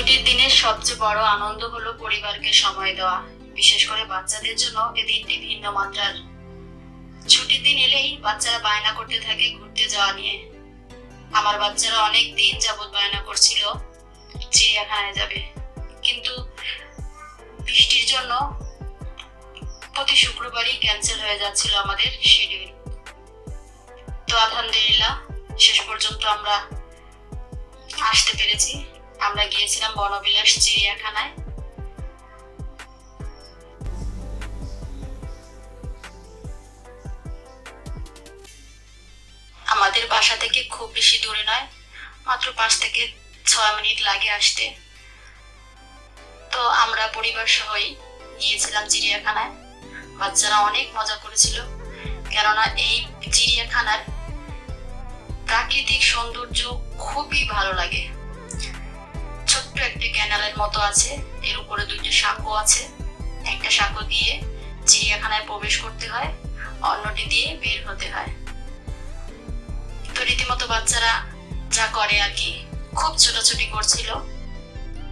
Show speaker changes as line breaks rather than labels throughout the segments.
ছুটির দিনের সবচেয়ে বড় আনন্দ হলো পরিবারকে সময় দেওয়া, বিশেষ করে বাচ্চাদের জন্য এই দিনটি ভিন্ন মাত্রার। ছুটির দিন এলেই বাচ্চারা বায়না করতে থাকে ঘুরতে যাওয়া নিয়ে। আমার বাচ্চারা অনেক দিন যাবৎ বায়না করছিল চিড়িয়াখানায় যাবে। কিন্তু বৃষ্টির জন্য প্রতি শুক্রবারই ক্যান্সেল হয়ে যাচ্ছিল আমাদের শিডিউল তো আলহামদুলিল্লাহ, শেষ পর্যন্ত আমরা আসতে পেরেছি। আমরা গিয়েছিলাম বনবিলাস চিড়িয়াখানায়। আমাদের বাসা থেকে খুব বেশি দূরে নয়, মাত্র পাঁচ থেকে ছয় মিনিট লাগে আসতে। তো আমরা পরিবার সহই গিয়েছিলাম চিড়িয়াখানায়। বাচ্চারা অনেক মজা করেছিল, কেননা এই চিড়িয়াখানার প্রাকৃতিক সৌন্দর্য খুবই ভালো লাগে। একটি ক্যানালের মতো আছে, এর উপরে দুইটা সাঁকো আছে। একটা সাঁকো দিয়ে চিড়িয়াখানায় প্রবেশ করতে হয়, অন্যটি দিয়ে বের হতে হয়। তো রীতিমতো বাচ্চারা যা করে আর কি, খুব ছোটাছুটি করছিল।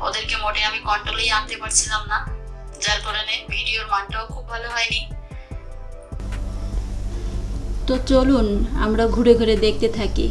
ওদেরকে মোটে আমি কন্ট্রোলেই আনতে পারছিলাম না, যার কারণে ভিডিওর মানটাও খুব ভালো হয়নি।
তো চলুন, আমরা ঘুরে ঘুরে দেখতে থাকি।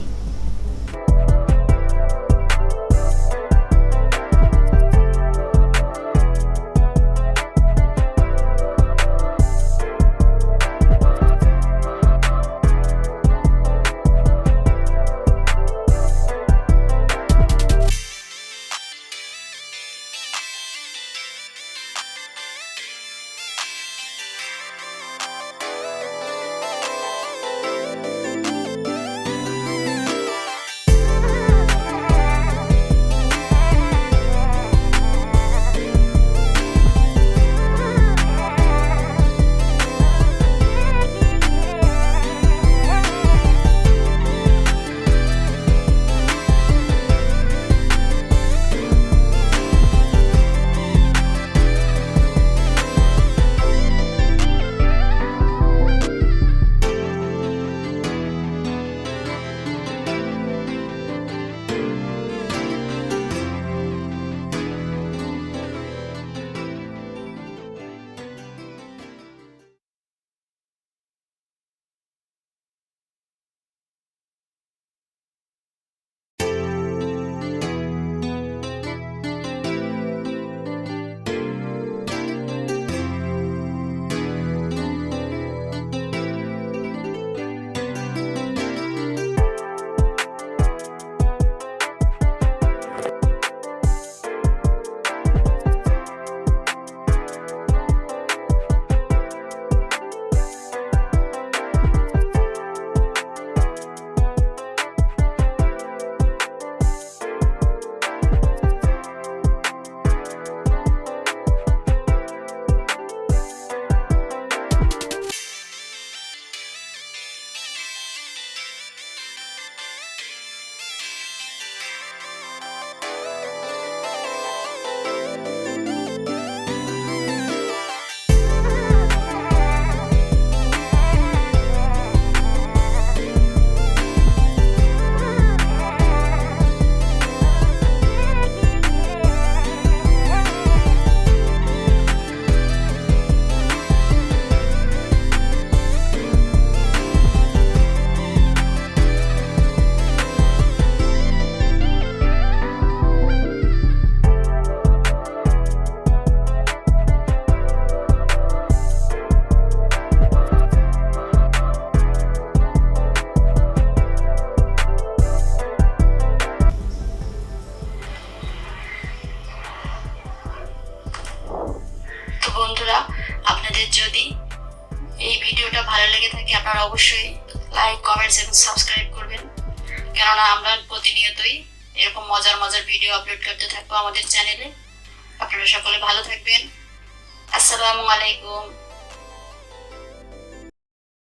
ভালো লেগে থাকে, আপনারা অবশ্যই লাইক কমেন্টস এবং সাবস্ক্রাইব করবেন। কেননা আমরা প্রতিনিয়তই এরকম মজার মজার ভিডিও আপলোড করতে থাকব আমাদের চ্যানেলে আপনারা সকলে ভালো থাকবেন। আসসালামু আলাইকুম।